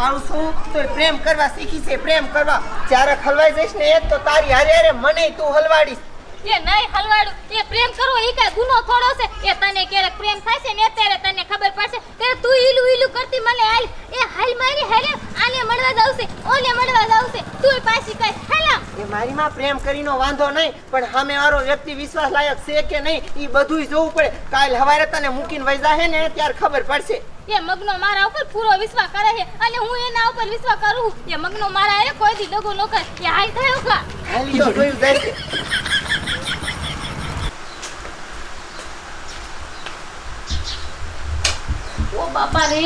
પાડું છું તો પ્રેમ કરવા શીખી છે પ્રેમ કરવા. જ્યારે ખલવાઈ જઈશ ને એ તો તારી હારે હારે મને તું હલવાડીશ. એ નહીં હલવાડું. એ પ્રેમ કરવો એ કઈ ગુનો થોડો છે? એ તને ક્યારેક પ્રેમ થાય છે ને અત્યારે તને ખબર પડશે? કે તું ઈલું ઈલું કરતી મને હાલ. એ હાલ મારી હાલે આને મળવા જાવ છે ઓને મળવા જાવ છે. તું પાછી કઈ હાલા એ મારી માં પ્રેમ કરીનો વાંધો નહીં પણ સામે વાળો વ્યક્તિ વિશ્વાસ લાયક છે કે નહીં એ બધુંય જોવું પડે. કાલ હવારે તને મૂકીને વઈ જાહે ને ત્યારે ખબર પડશે. એ મગનો મારા ઉપર પૂરો વિશ્વાસ કરે છે. અને હું એના ઉપર વિશ્વાસ કરું. એ મગનો મારા એ કોઈ દી દગો ન કરે. એ હાઈ થયો કા ઓ બાપા રે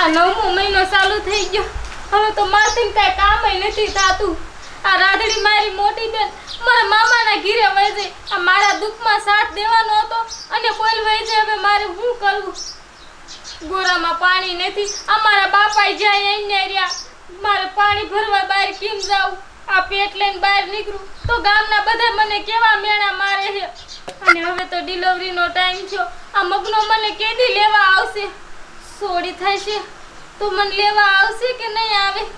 આ નવમો મહિનો ચાલુ થઈ ગયો. હવે તો મારથી કઈ કામ નથી થાતું. મારી મોટી બેન, મારા મામાના ઘીરે વહી જાય આ મારા દુઃખમાં સાથ દેવાનો હતો અને બોલ વહી હવે મારે શું કરવું? ગોરામાં પાણી નથી. અમારા બાપાએ જાય અહીંયા રહ્યા. મારે પાણી ભરવા બહાર કેમ જાવું આ પેટ લઈને બહાર નીકળું. તો ગામના બધા મને કેવા મેણા મારે છે? અને હવે તો ડિલિવરીનો ટાઈમ થયો. આ મગનો મને કેદી લેવા આવશે? સોડી થશે તો મને લેવા આવશે કે નહીં આવે?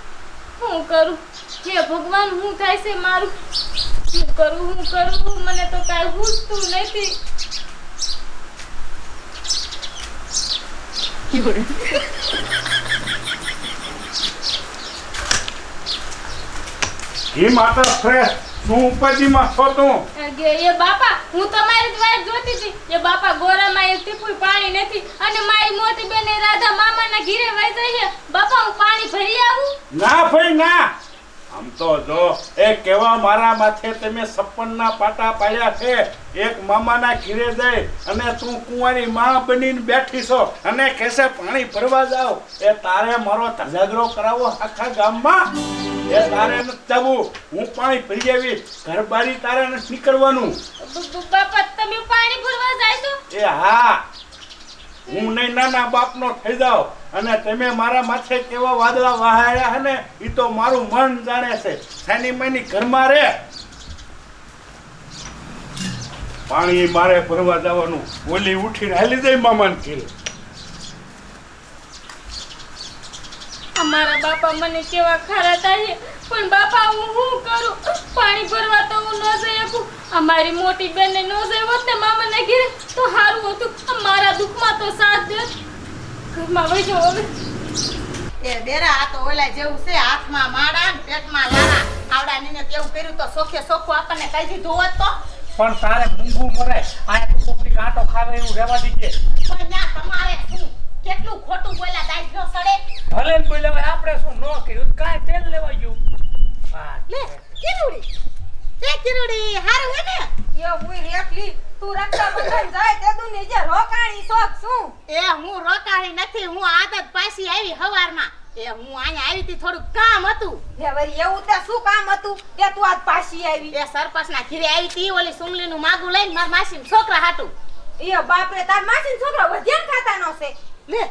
હું કરું? હે ભગવાન હું થાય છે મારું? શું કરું હું કરું? મને તો કાંઈ હુસતું નથી. એ માતા શ્રેષ્ઠ. શું ઉપાધિમાં છો તું? એ બાપા હું તમારી જ વાત જોતી હતી. એ બાપા ગોરામાં એક ટીપું પાણી નથી અને મારી મોટી બેન રાધા મામાના ઘીરે વહી જઈએ બાપા હું પાણી ભરી આવું? ના ભાઈ ના. આમ તો જો એ કેવા મારા માથે તમે સપનના પાટા પાડ્યા છે? એક મામાના ઘીરે જઈ અને તું કુંવારી માં બનીને બેઠી છો અને કેસે પાણી ભરવા જાવ એ તારે મારો ધજાગરો કરાવો આખા ગામમાં? એ તારે નથી જવું. હું પાણી ભરી આવી ઘર બારી તારે નથી નીકળવાનું. બાપા તમે પાણી ભરવા જાય છો? એ હા. હું નહીં નાના બાપનો થઈ જાઉં. અને તમે મારા માથે કેવા વાદળા વહાડ્યા હે ને એ તો મારું મન જાણે છે. સાની માની ઘરમાં રે? પાણી મારે ભરવા જવાનું. ઓલી ઉઠીને હાલી જાય મામાને ઘેર. અમારા બાપા મને કેવા ખરા થાય પણ બાપા હું શું કરું? પાણી ભરવા તો હું ન જઈ શકું. અમારી મોટી બેનને ન જઈ હોત ને મામાના ઘરે તો સારું હતું. આ મારા દુઃખમાં તો સાથ દે. ઘરમાં વહી જાઓ હવે. એ બેરા આ તો ઓલા જેવું છે. હાથમાં માળા ને પેટમાં લાળા આવડા નીને તેવું કર્યું તો સોખે સોખું આપણને કહી દીધું હોત તો. પણ તારે મૂંગું મરાય આ તો કોકડી કાંટો ખાવે એવું રહેવા દીજે. પણ ના તમારે કેટલું ખોટું બોલ્યા દાઈ ન સડે. ભલે ને કોઈ હવે આપણે શું ન કર્યું? કાય તેલ લેવા ગયું. લે કિરુડી તે કિરુડી હારું હે ને? યો હું રેકલી તું રક્ષાબંધન જાય તે તું જે રોકાણી શોખ શું? એ હું રોકાણી નથી હું આદત પાછી આવી હવારમાં. એ હું અહીંયા આવી હતી થોડું કામ હતું. લે વરી એવું તે શું કામ હતું? કે તું આજ પાછી આવી. એ સરપંચના ઘીરે આવી હતી ઓલી સુમલીનું માગું લઈને મારા માસી છોકરા હાટું. એ બાપરે તાર માસી છોકરા વધ્યા ખાતાનો છે લે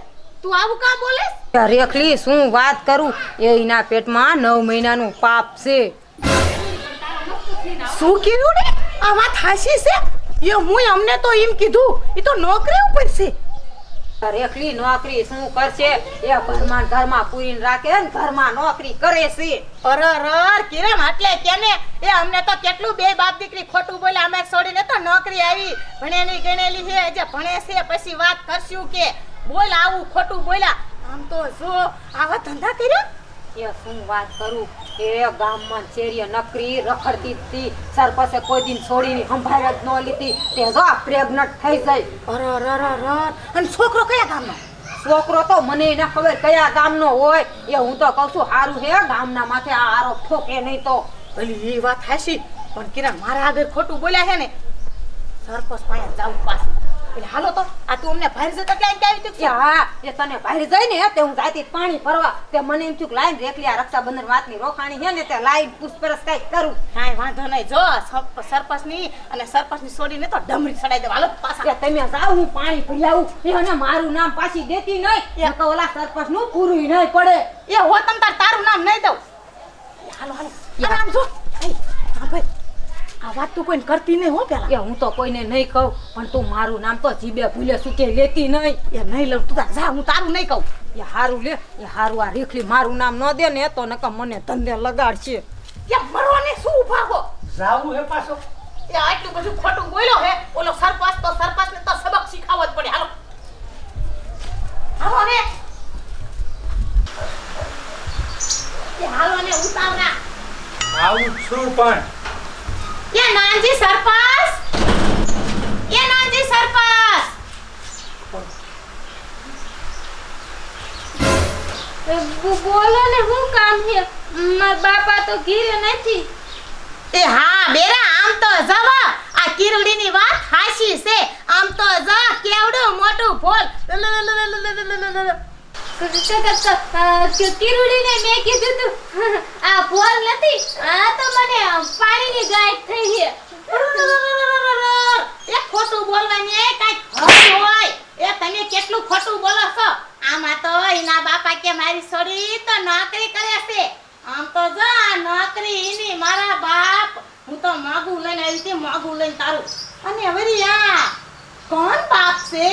તું આવું કામ બોલેસ રેખલી શું વાત કરું? એના પેટમાં નવ મહિનાનું પાપ છે. શું કીધું ને આ વાત હાસી છે? એ હું અમને તો એમ કીધું એ તો નોકરી ઉપર છે. રેખલી નોકરી શું કરશે? એ ઘરમાં ઘરમાં પૂરીને રાખે ને ઘરમાં નોકરી કરે છે. અરર કિરણ એટલે કેને? એ અમને તો કેટલું બે બાપ દીકરી ખોટું બોલે અમે છોડીને તો નોકરી આવી. ભણેલી ગણેલી છે જે ભણે છે પછી વાત કરશું કે બોલ આવું ખોટું બોલ્યા. આમ તો જો આવા ધંધા કર્યા? એ શું વાત કરું? એ ગામમાં ચેરીએ નકરી રખડતી હતી. સરપસે કોઈ દિન છોડીને સંભાળ જ ન લીધી. તે જો પ્રેગ્નન્ટ થઈ જાય. અરર અરર અને છોકરો કયા ગામનો? છોકરો તો મને એને ખબર કયા ગામનો હોય. એ હું તો કહું છું હારું હે ગામના માથે આ આરોપ ઠોકે નહીં તો. ભલી એ વાત હાશી પણ કિરણ મારા આગળ ખોટું બોલ્યા છે ને સરપંચ પાસે જાવ પાછું. એટલે હાલો તો આ તું અમને ભાઈ જતા ક્યાં આવી તું એ હા એ તને બહાર જાય ને તે હું જાતી પાણી ભરવા. તે મને એમ થયું કે લાઈન રેખલી આ રક્ષાબંધન વાતની રોકાણી છે ને તે લાઈન પૂછપરછ કઈ કરું. કાંઈ વાંધો નહીં જો સરપંચની અને સરપંચની છોડીને તો ડમરી ચડાઈ દેવા. હાલો પાછા. તમે જાઓ હું પાણી ભરી આવું. એ અને મારું નામ પાછી દેતી નહીં. નકર ઓલા સરપંચનું પૂરું નહીં પડે. એ હો તમ તાર તારું નામ નહીં દઉં. હાલો હાલો. આ નામ જો. એ, ભાઈ. આ વાત તું કોઈને કરતી નહીં હો પેલા. એ હું તો કોઈને નહીં કહું પણ તું મારું નામ તો જીબે ભૂલે સુકે લેતી નહીં. એ નહીં લઉં તું તાર જા હું તારું નહીં કહું. એ હારું લે એ હારું આ રેખલી મારું નામ ન દે ને તો નકા મને ધંધે લગાડશે. એ મરવાને શું ભાગો જાવું હે પાછો. એ આટલું બધું ખોટું બોલ્યો હે ઓલો સરપંચ તો સરપંચ ને તો સબક શીખાવવો જ પડે હાલો હાલો ને એ હાલો ને ઉતાવળા આવું જ છું પણ એ નાનજી સરપંચ એ નાનજી સરપંચ એ બો- બોલો ને શું કામ છે મારા બાપા તો ઘીરે નથી એ હા બેરા આમ તો જવા આ કિરડીની વાત હાશી છે આમ તો જ કેવડું મોટું ફોલ કિરુડીને મેં કીધું તું આ ફોલ નથી આ તો મને પાણીની ગાંઠ થઈ છે એ ખોટું બોલવાની કાંઈક હદ હોય એ તમે કેટલું ખોટું બોલો છો આમાં તો એના બાપા કે મારી છોડી તો નોકરી કરે છે. આમ તો જો નોકરી એની મારા બાપ હું તો માગું લઈને આવી હતી માગું લઈને તારું. અને વળી આ કોણ બાપ છે?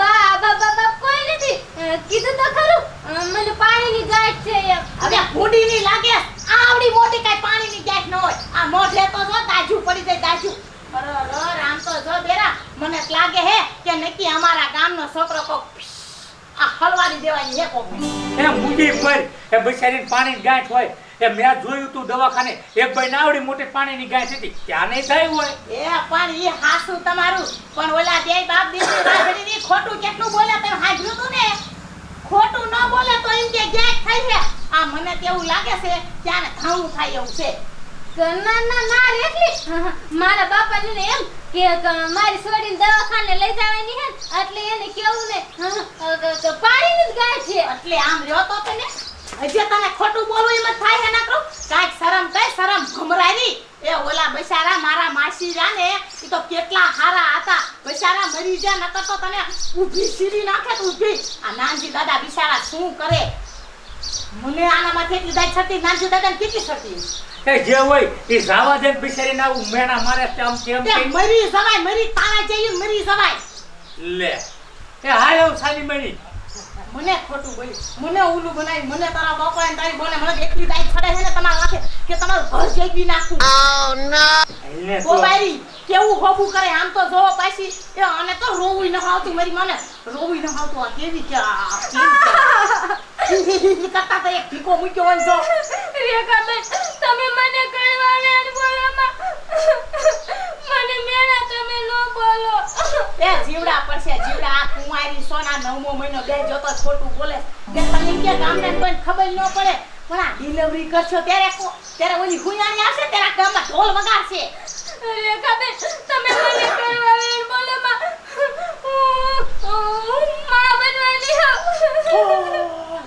બા બાપ કોઈ નથી. કીધું તો ખરું. મને પાણીની ગાંઠ છે એમ હવે ભૂંડીની લાગે આવડી મોટી કાંઈ પાણીની ગેસ ન હોય આ મોઢે તો જો દાજુ પડી જાય દાજુ અરર આમ તો જો બેરા મને જ લાગે હે કે નક્કી અમારા ગામનો છોકરો કોક દેવાની હે એ પર એ ગાંઠ હોય. મેં જોયું તું દવાખાને. એક ભાઈ નાવડી મોટી પાણીની ગાંઠ હતી. ત્યાં નહીં થાય હોય. એ પણ ઈ હાસુ તમારું. પણ ઓલા બે બાપ દીકરી રાજડીની ખોટું કેટલું બોલે તમે હાજરું તું ને? ખોટું ન બોલે તો એમ કે ગેસ થઈ છે? આ મને તેવું લાગે છે ત્યાં ઘણું થાય એવું છે. ના ના ના રેખલી મારા બાપાને એમ કે મારી છોડીને દવાખાને લઈ જવાની હે એટલે એને કેવું ને પાણીની જ ગાંઠ છે. એટલે આમ રહ્યો તો તને હજી તને ખોટું બોલવું એમ થાય છે, નકરું? કાંઈક શરમ કઈ શરમ ઘમરાવી એ ઓલા બસારા મારા માસી જા ને એ તો કેટલા હારા હતા. બસારા મરી ગયા, નકર તો તને ઊભી સીરી નાખે ઊભી. આ નાનજી દાદા બિચારા શું કરે? મને આના એટલી દાઈ છતી નાનજી દાદાને કેટલી છતી એ જે હોય એ જાવા દે બિચારી ના મેણા મારે તેમ તેમ મરી જવાય મરી તારા જઈ મરી જવાય. લે. એ હાલ સાલી મરી. મને ખોટું બોલી મને ઓલું બનાવી મને તારા બાપા ને તારી બોને મને એટલી દાઈ છડે છે ને તમારા માથે કે તમારું ઘર જેવી નાખું. એટલે ઓ તો. બારી કેવું હોબું કરે? આમ તો જોવો પાછી એ આને તો રોવું ન આવતું મારી મને રોવું ન આવતું આ કેવી કે આ કેવી કરતા તો એક ઠીકો મૂક્યો હોય જો રેખાબેન તમે મને કળવાને અને બોલોમાં મને મેણા તમે ન બોલો. એ જીવડા પડશે જીવડા. આ કુંવારી સોના નવમો મહિનો બે જોતો ખોટું બોલે કે તમને કે ગામને કોઈ ખબર ન પડે? પણ આ ડિલિવરી કરશો ત્યારે કો- ત્યારે ઓલી હુંયાણી આવશે ત્યારે ગામમાં ઢોલ વગાડશે. રેખાબેન તમે મને કળવાને અને બોલોમાં હું માં બનવાની હોઉં.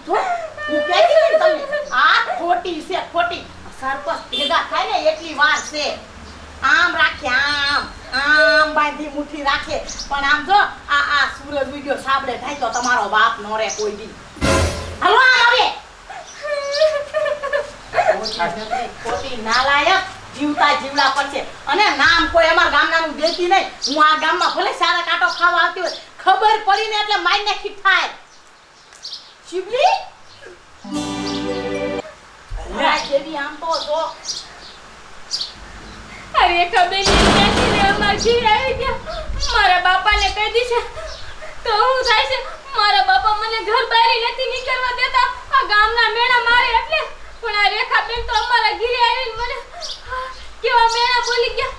જો, હું કહેતી ને તમને આ ખોટી છે ખોટી સરપંચ ભેગા થાય ને એટલી વાર છે. આમ રાખે આમ આમ બાંધી મુઠ્ઠી રાખે. પણ આમ જો આ આ સૂરજ ઉગ્યો સાબડે થાય તો તમારો બાપ નો રે કોઈ દી. હલો આમ હવે. ખોટી નાલાયક જીવતા જીવડા પડશે. અને નામ કોઈ અમારા ગામનાનું દેતી નહીં. હું આ ગામમાં ભલે સારા કાંટો ખાવા આવતી હોય ખબર પડી ને એટલે માઈને નાખી થાય શિવલી જેવી આમ તો જો ને અમારા ઘી આવી ગયા. મારા બાપાને કહી દીશે તો હું થાય છે મારા બાપા મને ઘર બારી નથી નીકળવા દેતા. આ ગામના મેણા મારે એટલે. પણ આ રેખા બેન તો અમારા ઘીરે આવીને મને કેવા મેણા બોલી ગયા.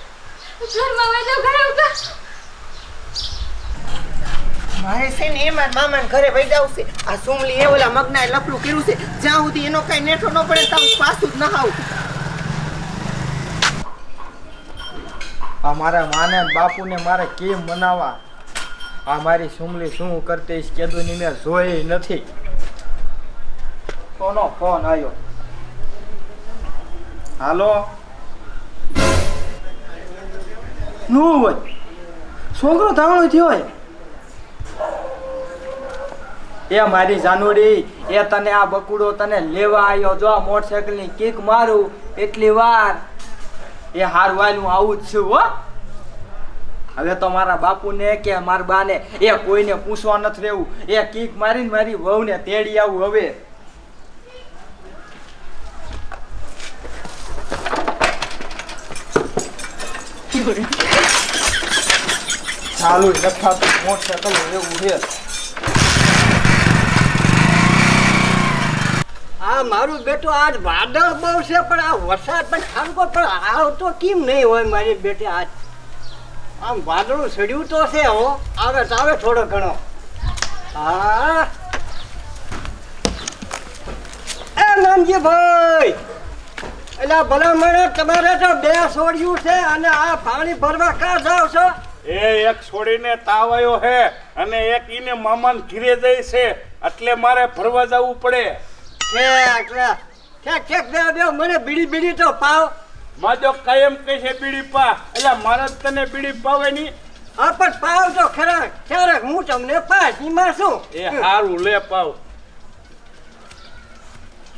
ઘરમાં વૈદો ઘરે ઊભા મારે છે ને એ મારા મામાને ઘરે વહી જવું છે. આ સુમલી એ ઓલા મગનાએ લફલું કર્યું છે. જ્યાં સુધી એનો કઈ નેઠો ન પડે ત્યાં પાછું જ ન આવું. આ મારા માને ને બાપુને મારે કેમ મનાવા આ મારી સુમલી શું કરતી છે કેદુની મેં જોઈ નથી. કોનો ફોન આવ્યો હાલો? નું હોય. છોકરો ધાવણો થયો હોય. એ મારી જાનુડી એ તને આ બકુડો તને લેવા આવ્યો જો આ મોટરસાઇકલની કિક મારું એટલી વાર એ હાર વાયલું આવું જ છું હો. હવે તો મારા બાપુને કે મારા બાને એ કોઈને પૂછવા નથી રહેવું. એ કિક મારીને મારી વહુને તેડી આવું હવે. ચાલુ નખાતું મોટરસાયકલ એવું છે. આ મારું બેટું આજ વાદળ બહુ છે, પણ આ વરસાદ પણ ખાનકો પણ આવતો કેમ નહીં હોય મારી બેટી આજ? આમ વાદળું સડ્યું તો છે હો, આવે આવે થોડો ઘણો. હા. એ નાનજીભાઈ, એટલે ભલા મને તમારે તો બે છોડ્યું છે અને આ પાણી ભરવા ક્યાં જાવ છો? એ એક છોડીને તાવ આવ્યો હે અને એક ઈને મામાને ઘીરે જાય છે, એટલે મારે ફરવા જવું પડે. ઠેક ઠેક ઠેક બે બે મને બીડી બીડી તો પાવ. માજો કાયમ કહે છે બીડી પા. એટલે મારા તને બીડી પાવે નહીં. હા પણ પાવ તો ખરા. ક્યારેક હું તમને એ હારું લે પાવ.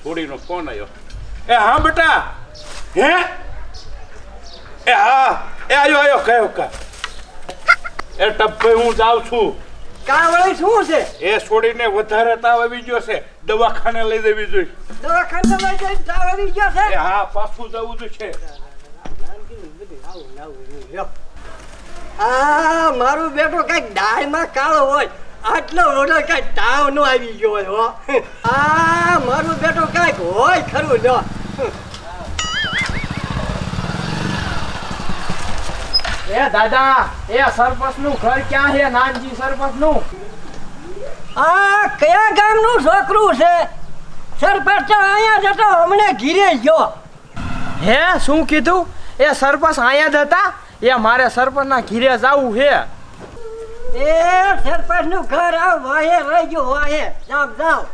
છોડીનો ફોન આવ્યો એ હા બેટા. હે? એ હા એ આયો આયો કયો કા એ ટપ્પે હું જાઉં છું. કાવળી શું છે? એ છોડીને વધારે તાવ આવી ગયો છે. દવાખાને લઈ જવી જોઈએ. દવાખાને લઈ જઈને તાવ આવી ગયો છે હા પાછું જવું જોઈએ. આ મારું બેટો કંઈક ડાળમાં કાળો હોય. આટલો મોટો કઈ તાવ નો આવી ગયો હોય હો. આ મારું બેટો કંઈક હોય ખરું જો એ દાદા એ સરપંચનું ઘર ક્યાં છે? નાનજી સરપંચનું આ કયા ગામનું છોકરું છે? સરપંચ અહીંયા જતો હમણે ઘીરે ગયો. હે શું કીધું? એ સરપંચ અહીંયા જ હતા? એ મારે સરપંચના ઘીરે જવું છે. એ સરપંચનું ઘર આવ વાહે રહી ગયો વાહે. જાવ જાવ